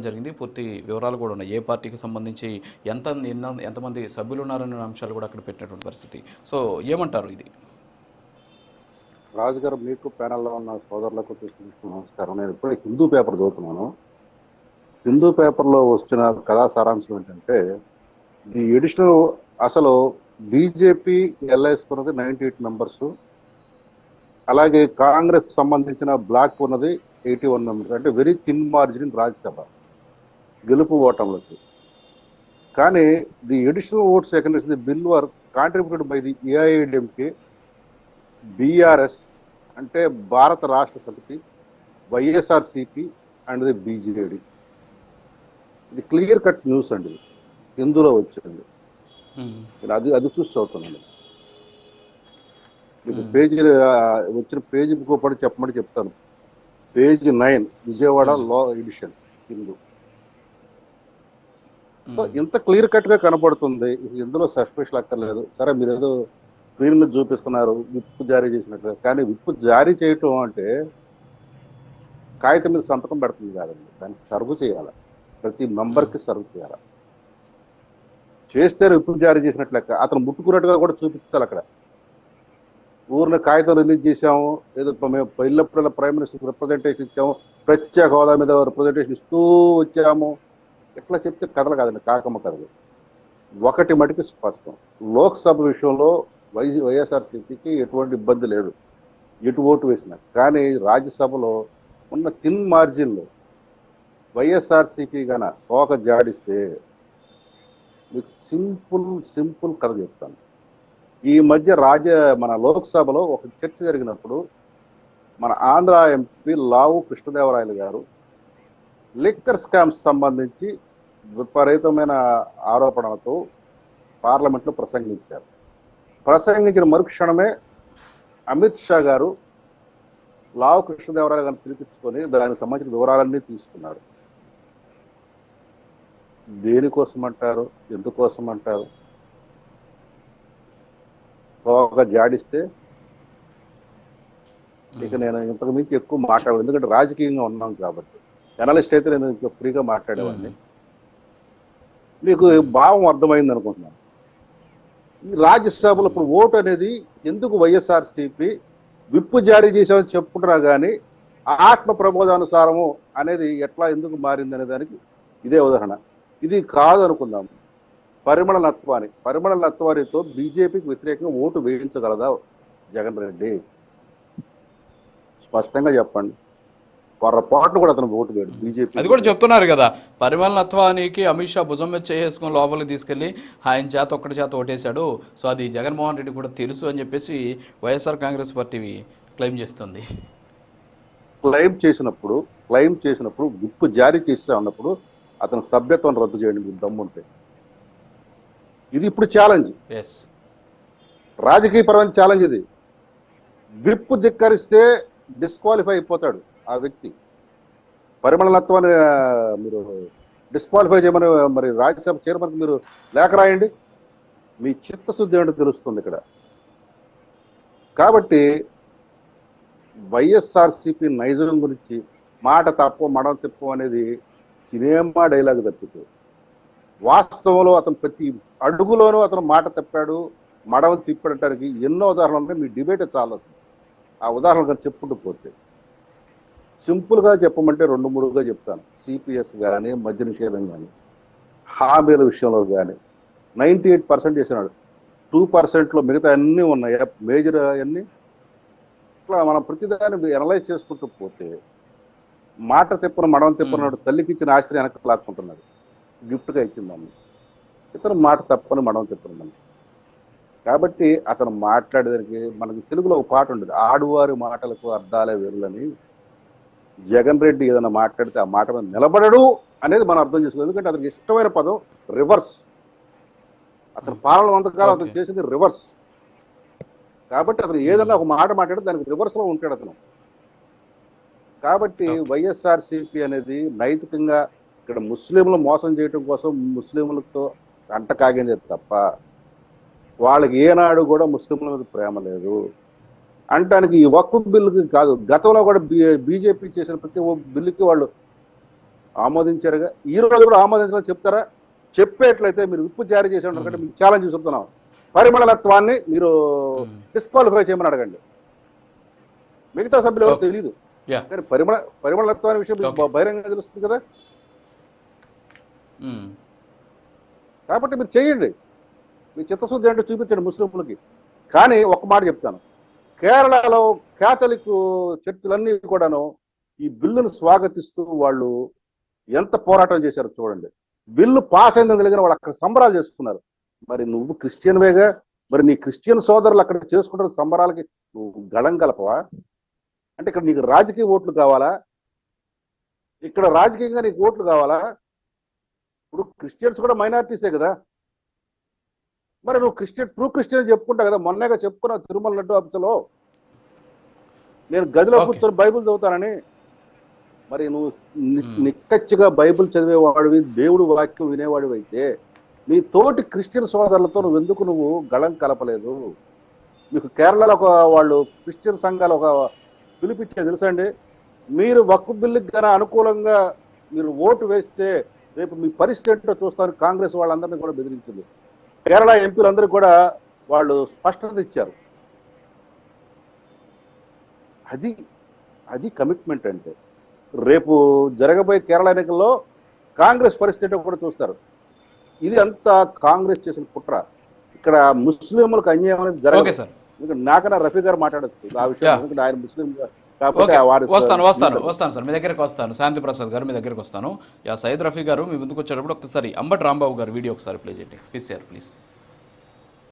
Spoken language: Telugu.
జరిగింది. పూర్తి వివరాలు కూడా ఉన్నాయి. ఏ పార్టీకి సంబంధించి ఎంత ఎన్న ఎంతమంది సభ్యులు ఉన్నారనే అంశాలు కూడా అక్కడ పెట్టినటువంటి పరిస్థితి. సో ఏమంటారు ఇది? రాజు గారు మీకు ప్యానల్లో ఉన్న సోదరులకు నమస్కారం. నేను ఇప్పుడు హిందూ పేపర్ చదువుతున్నాను. హిందూ పేపర్లో వచ్చిన కథా సారాంశం ఏంటంటే ది ఎడిషనల్ అసలు బీజేపీ ఉన్నది నైన్టీ ఎయిట్ మెంబర్స్. అలాగే కాంగ్రెస్ సంబంధించిన బ్లాక్ ఉన్నది ఎయిటీ వన్ మెంబర్స్. అంటే వెరీ థిన్ మార్జిన్ రాజ్యసభ. గెలుపు ఓటంలోకి కానీ the additional votes against the bill were contributed by the AIADMK BRS అంటే Bharat Rashtra Samithi YSRCP and the BJD ఇది క్లియర్ కట్ న్యూస్ అండి ఇది. హిందూలో వచ్చింది. నేను అది అది చూసి చదువుతున్నాను మీకు Hmm. పేజీ వచ్చిన పేజీ పడి చెప్పమని చెప్తాను పేజ్ నైన్ విజయవాడ Hmm. లా ఎడిషన్ హిందూ సో మ్మ్. ఇంత క్లియర్ కట్గా కనబడుతుంది ఇది ఇందులో సస్పెషల్ అక్కర్లేదు. సరే మీరు ఏదో స్క్రీన్ మీద చూపిస్తున్నారు విప్పు జారీ చేసినట్టు కానీ విప్పు జారీ చేయటం అంటే కాగితం మీద సంతకం పెడుతుంది కాదండి. దాన్ని సర్వ్ చేయాలి. ప్రతి మెంబర్కి సర్వ్ చేయాలి. చేస్తే విప్పు జారీ చేసినట్లు లెక్క. అతను ముట్టుకున్నట్టుగా కూడా చూపించాలి అక్కడ. ఊరిని కాగితం రిలీజ్ చేశాము ఏదో మేము వెళ్ళినప్పుడల్లా ప్రైమ్ మినిస్టర్ రిప్రజెంటేషన్ ఇచ్చాము ప్రత్యేక హోదా మీద రిప్రజెంటేషన్ ఇస్తూ వచ్చాము. ఎట్లా చెప్తే కథలు కాదండి కాకమ్మ కథలు. ఒకటి మటుకు స్పష్టం. లోక్సభ విషయంలో వై వైఎస్ఆర్సీపీకి ఎటువంటి ఇబ్బంది లేదు. ఎటు ఓటు వేసిన. కానీ రాజ్యసభలో ఉన్న థిన్ మార్జిన్లో వైఎస్ఆర్సీపీ గన తోక జాడిస్తే మీకు సింపుల్ సింపుల్ కథ చెప్తాను. ఈ మధ్య రాజ్య మన లోక్సభలో ఒక చర్చ జరిగినప్పుడు మన ఆంధ్ర ఎంపీ లావు కృష్ణదేవరాయలు గారు లిక్కర్ స్కామ్స్ సంబంధించి విపరీతమైన ఆరోపణలతో పార్లమెంట్లో ప్రసంగించారు. ప్రసంగించిన మరుక్షణమే అమిత్ షా గారు లావు కృష్ణదేవరాయలు గారిని పిలిపించుకొని దానికి సంబంధించిన వివరాలన్నీ తీసుకున్నారు. దేనికోసం అంటారు ఎందుకోసం అంటారు ఒక జాడిస్తే ఇక నేను ఇంతకు మించి ఎక్కువ మాట్లాడదు ఎందుకంటే రాజకీయంగా ఉన్నాం కాబట్టి. జర్నలిస్ట్ అయితే నేను ఇంకా ఫ్రీగా మాట్లాడేవాడిని. మీకు భావం అర్థమైంది అనుకుంటున్నాను. ఈ రాజ్యసభలో ఇప్పుడు ఓటు అనేది ఎందుకు వైఎస్ఆర్సీపీ విప్పు జారీ చేసామని చెప్పుకుంటున్నా కానీ ఆత్మ ప్రబోధానుసారము అనేది ఎట్లా ఎందుకు మారింది అనే దానికి ఇదే ఉదాహరణ. ఇది కాదు అనుకుందాం. పరిమళ నత్వాని పరిమళ నత్వానితో బీజేపీకి వ్యతిరేకంగా ఓటు వేయించగలదా జగన్ రెడ్డి? స్పష్టంగా చెప్పండి. పొరపాటు కూడా అతను ఓటు వేయడు. బీజేపీ అది కూడా చెప్తున్నారు కదా పరిమళ నత్వానికి అమిత్ షా భుజం మీద చేసుకుని లోపలికి తీసుకెళ్ళి ఆయన చేత ఒక్కటి చేత ఓటేశాడు. సో అది జగన్మోహన్ రెడ్డి కూడా తెలుసు అని చెప్పేసి వైఎస్ఆర్ కాంగ్రెస్ పార్టీ క్లెయిమ్ చేస్తుంది. క్లెయిమ్ చేసినప్పుడు క్లెయిమ్ చేసినప్పుడు విప్పు జారీ చేస్తా ఉన్నప్పుడు అతను సభ్యత్వం రద్దు చేయండి దమ్ముంటే ఇది ఇప్పుడు ఛాలెంజ్ ఎస్ రాజకీయ పరమైన ఛాలెంజ్ ఇది. విప్పు ధిక్కరిస్తే డిస్క్వాలిఫై అయిపోతాడు. ఆ వ్యక్తి. పరిమళనత్వాన్ని మీరు డిస్క్వాలిఫై చేయమని మరి రాజ్యసభ చైర్మన్ మీరు లేఖ రాయండి. మీ చిత్తశుద్ధి ఏంటో తెలుస్తుంది ఇక్కడ. కాబట్టి వైఎస్ఆర్సిపి నైజం గురించి మాట తప్పు మడం తిప్పు అనేది సినిమా డైలాగ్ తప్పితే వాస్తవంలో అతను ప్రతి అడుగులోనూ అతను మాట తప్పాడు మడవ తిప్పడానికి ఎన్నో ఉదాహరణలు ఉన్నాయి. మీ డిబేట్ చాలా ఆ ఉదాహరణలు కానీ చెప్పుకుంటూ పోతే సింపుల్గా చెప్పమంటే రెండు మూడుగా చెప్తాను. సిపిఎస్ కానీ మద్య నిషేధం కానీ హామీల విషయంలో కానీ నైంటీ ఎయిట్ పర్సెంట్ చేసినాడు. టూ పర్సెంట్లో మిగతా అన్నీ ఉన్నాయి. మేజర్ అన్నీ ఇట్లా మనం ప్రతిదాన్ని అనలైజ్ చేసుకుంటూ పోతే మాట తిప్పను మడవ తిప్పనాడు తల్లికి ఇచ్చిన ఆస్తిని వెనక్కి లాక్కుంటున్నాడు గిఫ్ట్గా ఇచ్చిందాన్ని ఇతను మాట తప్పని మడవ తిప్పను కాబట్టి అతను మాట్లాడేదానికి మనకి తెలుగులో ఒక పాట ఉండేది. ఆడువారి మాటలకు అర్థాలే వేరులని జగన్ రెడ్డి ఏదైనా మాట్లాడితే ఆ మాట మీద నిలబడడు అనేది మనం అర్థం చేసుకోవాలి. ఎందుకంటే అతనికి ఇష్టమైన పదం రివర్స్. అతని పాలన అంతకాలం అతను. చేసింది రివర్స్. కాబట్టి అతను ఏదైనా ఒక మాట మాట్లాడితే దానికి రివర్స్లో ఉంటాడు అతను. కాబట్టి. వైఎస్ఆర్సిపి అనేది నైతికంగా ఇక్కడ ముస్లింలు మోసం చేయడం కోసం ముస్లింలతో అంట కాగింది తప్ప వాళ్ళకి ఏనాడు కూడా ముస్లింల మీద ప్రేమ లేదు. అంటానికి ఈ వక్ఫ్ బిల్లుకి కాదు గతంలో కూడా బీజేపీ చేసిన ప్రతి ఒక్క బిల్లుకి వాళ్ళు ఆమోదించారుగా. ఈ రోజు కూడా ఆమోదించాలని చెప్తారా? చెప్పేట్లయితే మీరు విప్పు జారీ చేసి ఉంటారు మీకు ఛాలెంజ్ చూస్తున్నాం పరిమళత్వాన్ని మీరు. డిస్క్వాలిఫై చేయమని అడగండి. మిగతా సభ్యులు ఎవరు. తెలియదు కానీ పరిమళ పరిమళత్వాన్ని విషయం. బహిరంగంగా తెలుస్తుంది కదా? మ్మ్. కాబట్టి మీరు చేయండి. మీ చిత్తశుద్ధి అంటే చూపించండి ముస్లింలకి. కానీ ఒక మాట చెప్తాను. కేరళలో కేథలిక్ చర్చిలన్నీ కూడాను ఈ బిల్లును స్వాగతిస్తూ వాళ్ళు ఎంత పోరాటం చేశారో చూడండి. బిల్లు పాస్ అయిందని తెలియని వాళ్ళు అక్కడ సంబరాలు చేసుకున్నారు. మరి నువ్వు క్రిస్టియన్వేగా మరి నీ క్రిస్టియన్ సోదరులు అక్కడ చేసుకుంటున్న సంబరాలకి నువ్వు గళం కలపవా? అంటే ఇక్కడ నీకు రాజకీయ ఓట్లు కావాలా? ఇక్కడ రాజకీయంగా నీకు ఓట్లు కావాలా? ఇప్పుడు క్రిస్టియన్స్ కూడా మైనారిటీసే కదా? మరి నువ్వు క్రిస్టియన్ ట్రూ క్రిస్టియన్ చెప్పుకుంటావు కదా మొన్నగా చెప్పుకున్నావు తిరుమల లడ్డు ఆఫీసులో నేను గదిలో. కూర్చొని బైబిల్ చదువుతానని. మరి నువ్వు. నిక్కచ్చిగా బైబిల్ చదివేవాడివి దేవుడు వాక్యం వినేవాడివి అయితే నీ తోటి క్రిస్టియన్ సోదరులతో నువ్వు ఎందుకు నువ్వు గళం కలపలేదు? మీకు కేరళలో ఒక వాళ్ళు క్రిస్టియన్ సంఘాలు ఒక పిలిపించే తెలుసా అండి? మీరు వక్ఫ్ బిల్లుకి గన అనుకూలంగా మీరు ఓటు వేస్తే రేపు మీ పరిస్థితి ఏంటో చూస్తాను కాంగ్రెస్ వాళ్ళందరినీ కూడా బెదిరించింది. కేరళ ఎంపీలందరికీ కూడా వాళ్ళు స్పష్టత ఇచ్చారు. అది అది కమిట్మెంట్ అంటే. రేపు జరగబోయే కేరళ ఎన్నికల్లో కాంగ్రెస్ పరిస్థితి కూడా చూస్తారు. ఇది అంతా కాంగ్రెస్ చేసిన కుట్ర. ఇక్కడ ముస్లింలకు అన్యాయం అనేది జరగదు. సార్. ఎందుకంటే నాకన్నా రఫీ గారు మాట్లాడచ్చు. ఆ విషయం. ఎందుకంటే ఆయన ముస్లిం వస్తాను వస్తాను వస్తాను సార్ మీ దగ్గరికి వస్తాను. శాంతి ప్రసాద్ గారు మీ దగ్గరికి వస్తాను. యా సయ్యద్ రఫీ గారు మీ ముందుకు వచ్చేటప్పుడు ఒకసారి అంబటి రాంబాబు గారు వీడియో ఒకసారి ప్లే చేయండి. Please sir please.